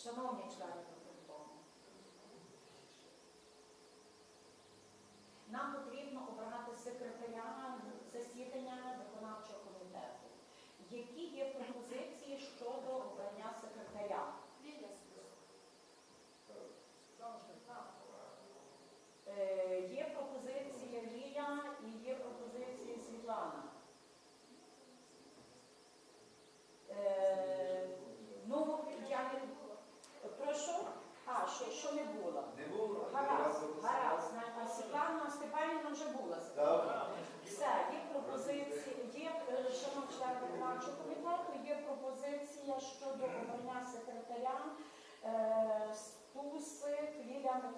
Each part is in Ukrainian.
Шановні члени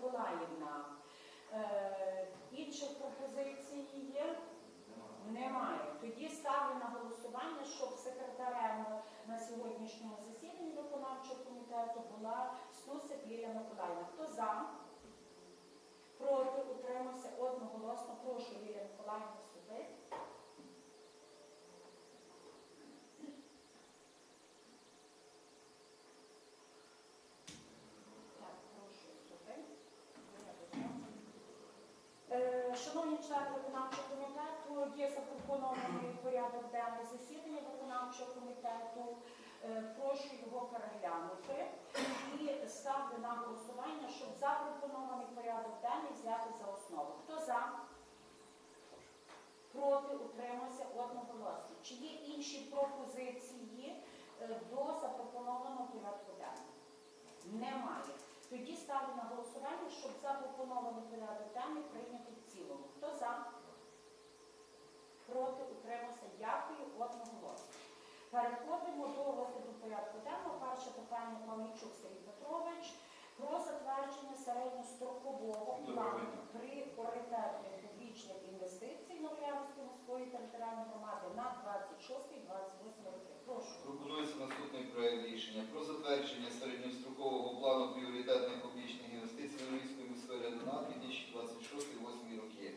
Миколаївна. Е, інших пропозицій є? Немає. Тоді ставлю на голосування, щоб секретарем на сьогоднішньому засіданні виконавчого комітету була Стусик Лілія Миколаївна. Хто за? Проти утримався одноголосно. Прошу Лілія Миколаївна вступити. Так, прошу вступити. Лілія, будь ласка. Е, Шановні члени виконавчого комітету, є запропонований порядок денний засідання комітету. Е, Прошу його переглянути і ставлю на голосування, щоб запропонований порядок денний взяти за основу. Хто за? Проти утримався одноголосно. Чи є інші пропозиції е, до запропонованого порядку денного? Немає. Тоді ставлю на голосування, щоб запропонований порядок денний прийняти в цілому. Хто за? Проти утримався. Дякую одноголосно. Переходимо до розгляду порядку денного. Перше питання Павлічук Сергій Петрович про затвердження середньострокового плану пріоритетних публічних інвестицій Новоярської міської територіальної громади на 26-28 роки. Прошу. Пропонується наступний проект рішення про затвердження середньострокового плану пріоритетних публічних інвестицій Львівської міської ради на 2026-2028 роки.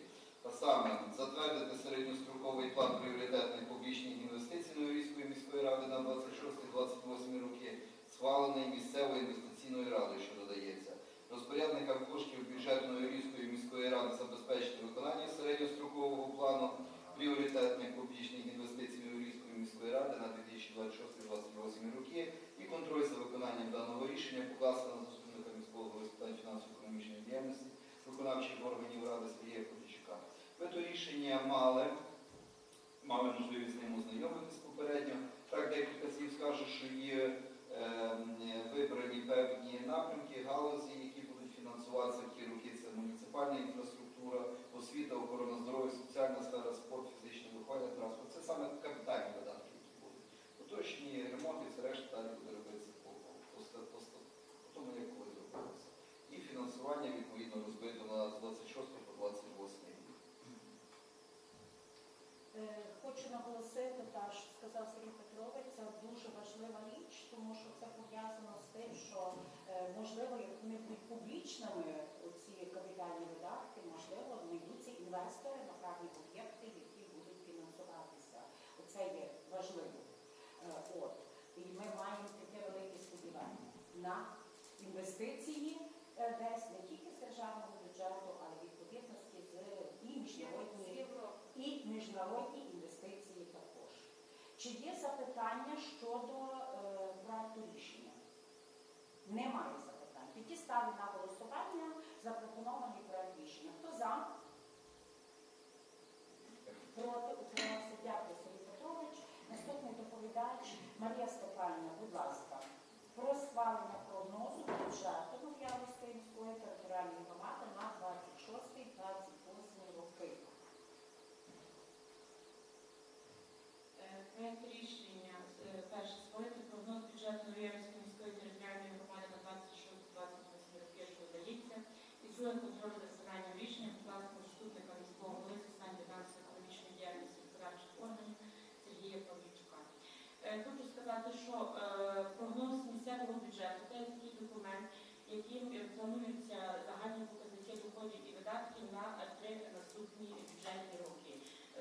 А саме затвердити середньостроковий план пріоритетних публічних інвестицій Львівської міської ради на 26-28 роки, схвалений місцевою інвестиційною радою, що додається. Розпорядникам коштів бюджетної Львівської міської ради забезпечити виконання середньострокового плану пріоритетних публічних інвестицій Львівської міської ради на 2026-2028 роки і контроль за виконанням даного рішення покласти на заступника міського голови з питань фінансово-економічної діяльності виконавчих органів ради Сергія Котичука. Ви то рішення мали, мали можливість з ним ознайомитись попередньо. Так, декілька слів скажу, що є е, вибрані певні напрямки, галузі, які будуть фінансуватися в ті роки. Це муніципальна інфраструктура, освіта, охорона здоров'я, соціальна сфера, спорт, фізичне виховання, транспорт. Це саме капітальні видатки, які будуть. Поточні ремонти, це решта далі буде робитися по, по, по, ста- по, ста- по тому, як коли зробилося. І фінансування відповідно розбито на з 26 по 28 рік. Е, Хочу наголосити, та що сказав Сергій Петрович, це дуже важлива річ, тому що це пов'язано з тим, що е, можливо, як вони будуть публічними, оці капітальні видатки, можливо, знайдуться інвестори на певні об'єкти, які будуть фінансуватися. Оце є важливо. Е, От. І ми маємо таке велике сподівання на інвестиції е, десь не тільки з державного бюджету, але відповідності з і міжнародної і міжнародні інвестиції також. Чи є запитання щодо е, проекту рішення? Немає запитань. Тоді ставлю на голосування запропонований проект рішення. Хто за? Проти утримався. Дякую, Сергій Петрович. Наступний доповідач Марія Степанівна, будь ласка, про схвалення прогнозу бюджету Новоярської міської територіальної громади на 26-28 роки. Е, Проект рішення е, перше схвалити прогноз бюджету Новоярської міської територіальної громади на 26-28 роки, що додається, і друге контроль рішення на заступника міського голови з питань фінансово-економічної діяльності виконавчих органів Сергія Павлічука. Е, Хочу сказати, що е, прогноз місцевого бюджету це такий документ, яким е, плануються загальні показники доходів і видатків на три наступні бюджетні роки.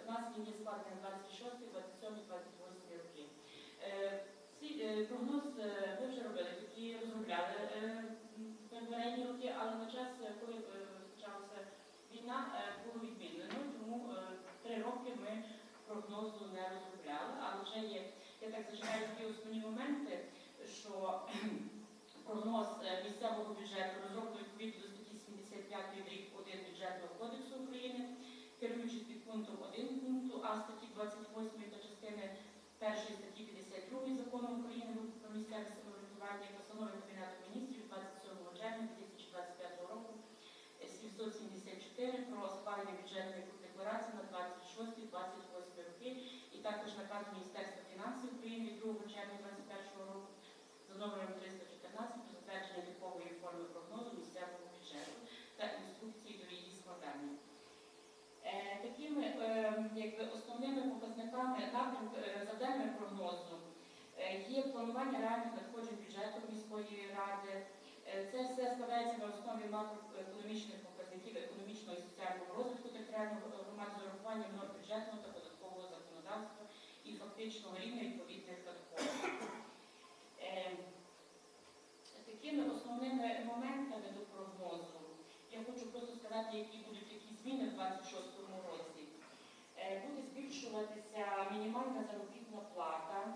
У нас він є складений 26, 27, 28 роки. Е, прогноз ми вже робили, такі розробляли війна е, було відмінено, тому е, три роки ми прогнозу не розробляли, але вже є, я так зачитаю ті основні моменти, що прогноз е, місцевого бюджету розробку відповідно до статті 75 дріб 1 бюджетного кодексу України, керуючись під пунктом 1 пункту А статті 28 та частини першої статті 52 закону України про місцеве самоврядування постанови Кабінету міністрів 27 червня 2025 року е, 774 про схвалення бюджетної декларації на 26-28 роки і також наказ Міністерства фінансів України від 2 червня 2021 року за номером 314 про затвердження типової форми прогнозу місцевого бюджету та інструкції до її складання. Е, Такими е, якби, основними показниками е, завданнями прогнозу є планування реальних надходжень бюджету міської ради. Це все складається на основі макроекономічних показників економічного і соціального розвитку територіального громад з урахуванням норм бюджетного та податкового законодавства і фактичного рівня Такими основними моментами до прогнозу я хочу просто сказати, які будуть які зміни в 26-му році. Е, Буде збільшуватися мінімальна заробітна плата.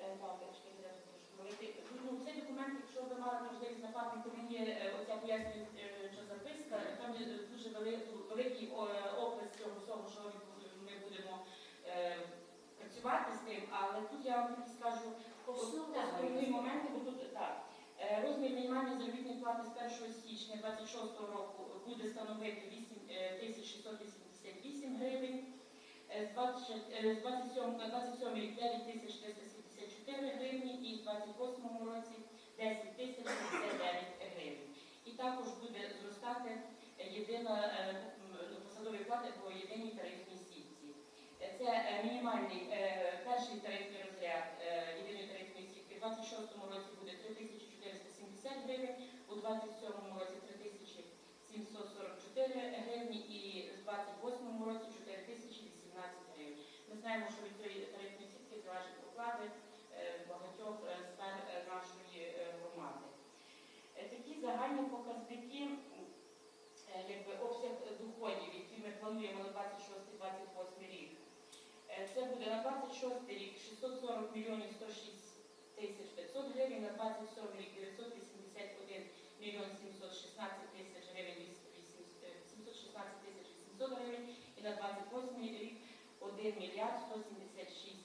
Е. Ну, цей документ, якщо ви мали можливість на пам'ятку, він є е, оця пояснююча записка, там є дуже великий опис цього всього, що ми будемо е, працювати з тим, але тут я вам скажу основні моменти, бо тут так. Е, Розмір мінімальної заробітної плати з 1 січня 2026 року буде становити 8 е, 688 гривень. Е, З 20 е, з 27 на 27 рік 9 374 гривні і з 28 році 10 тисяч гривень. І також буде зростати єдина посадові плати по єдиній тарифній Це е, мінімальний е, перший тарифний розряд е, єдиної тарифної сітки. У 26 році буде 3470 гривень, у 27 році 3744 гривні і з 28 році 4018 гривень. Ми знаємо, що від цієї тарифної сітки залежать оклади е, багатьох е, сфер е, нашої е, громади. Е, Такі загальні показники, м, е, якби обсяг доходів, які ми плануємо на 26-28 рік. Е, Це буде на 26 рік 640 мільйонів 106 тисяч 500 гривень, на 27 рік 981 мільйон 716 тисяч гривень, віс- вісім- е, 716 тисяч 800 гривень, і на 28 рік 1 мільярд 176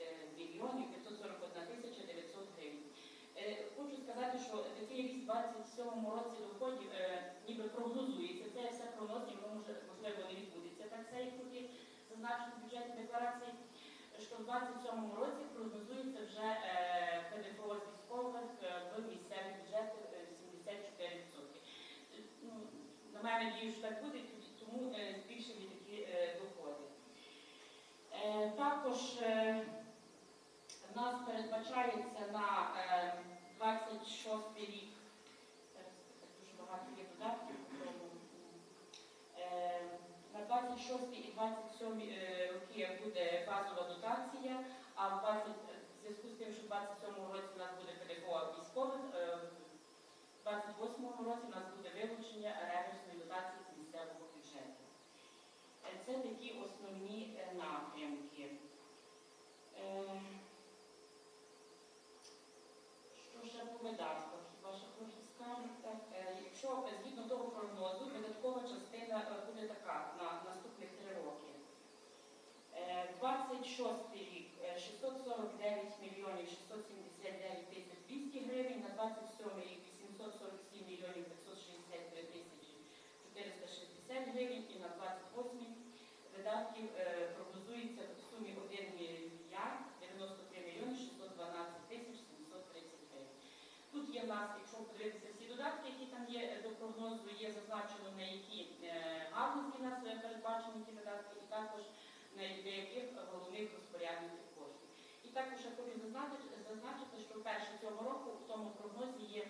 е, мільйонів 541 тисяча 900 гривень. Е, Хочу сказати, що такий ріст в 27 році доходів е, ніби прогнозується. Це все прогноз, і воно може можливо не відбудеться. Так все як тут є зазначено в бюджетній декларації, що в 27 році прогнозується вже е, ПДФО з військових в місцеві бюджети е, 74%. Е, Ну, на мене дію, що так буде, тому е, збільшені такі е, доходи. Також в нас передбачається на е, 26 рік, зараз так дуже багато є додатків, тому, е, на 26 і 27 е, роки буде базова дотація, а в 20, в зв'язку з тим, що в 27 році у нас буде педагог військових, е, в 28 році у нас буде вилучення реверсної Також я хочу зазначити, що вперше цього року в тому прогнозі є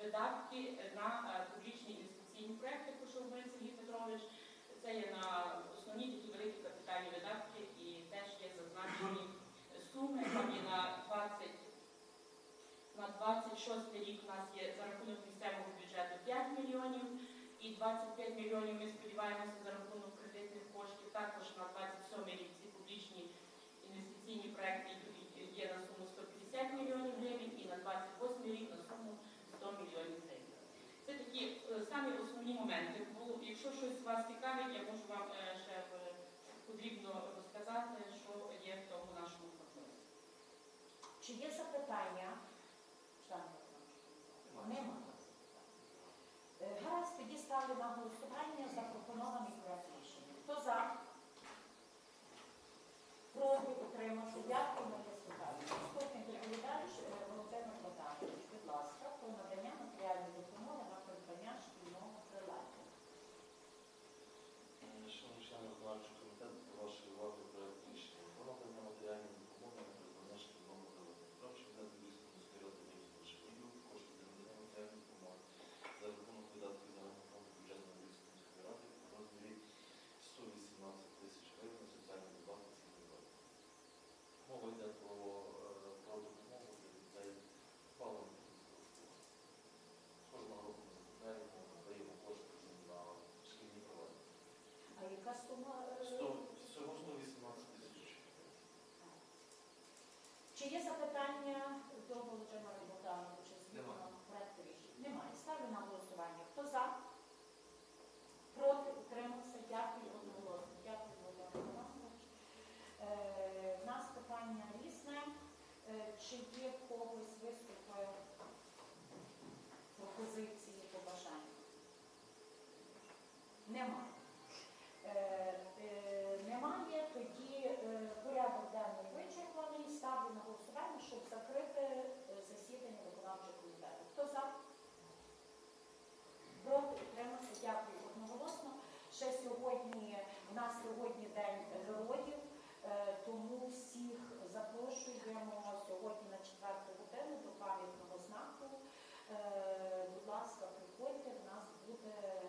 видатки на е, публічні інвестиційні проекти, про що говорить Сергій Петрович. Це є на основні такі великі капітальні видатки і теж є зазначені суми. І на 20, на 26 рік у нас є за рахунок місцевого бюджету 5 мільйонів і 25 мільйонів ми сподіваємося за рахунок. основні моменти. Бо якщо щось вас цікавить, я можу вам е, ще е, подрібно розказати, що є в тому нашому процесі. Чи є запитання? Яка сума? Е, Всього 118 тисяч. Чи є запитання до Володимира Богдановича зміна проєкту рішення? Немає. Ставлю на голосування. Хто за? Проти утримався. Дякую одноголосно. Дякую, Володимир Романович. Е, нас питання різне. Е, чи є в когось виступи пропозиції побажання? Немає. тому всіх запрошуємо сьогодні на четверту годину до пам'ятного знаку. Е, будь ласка, приходьте, в нас буде.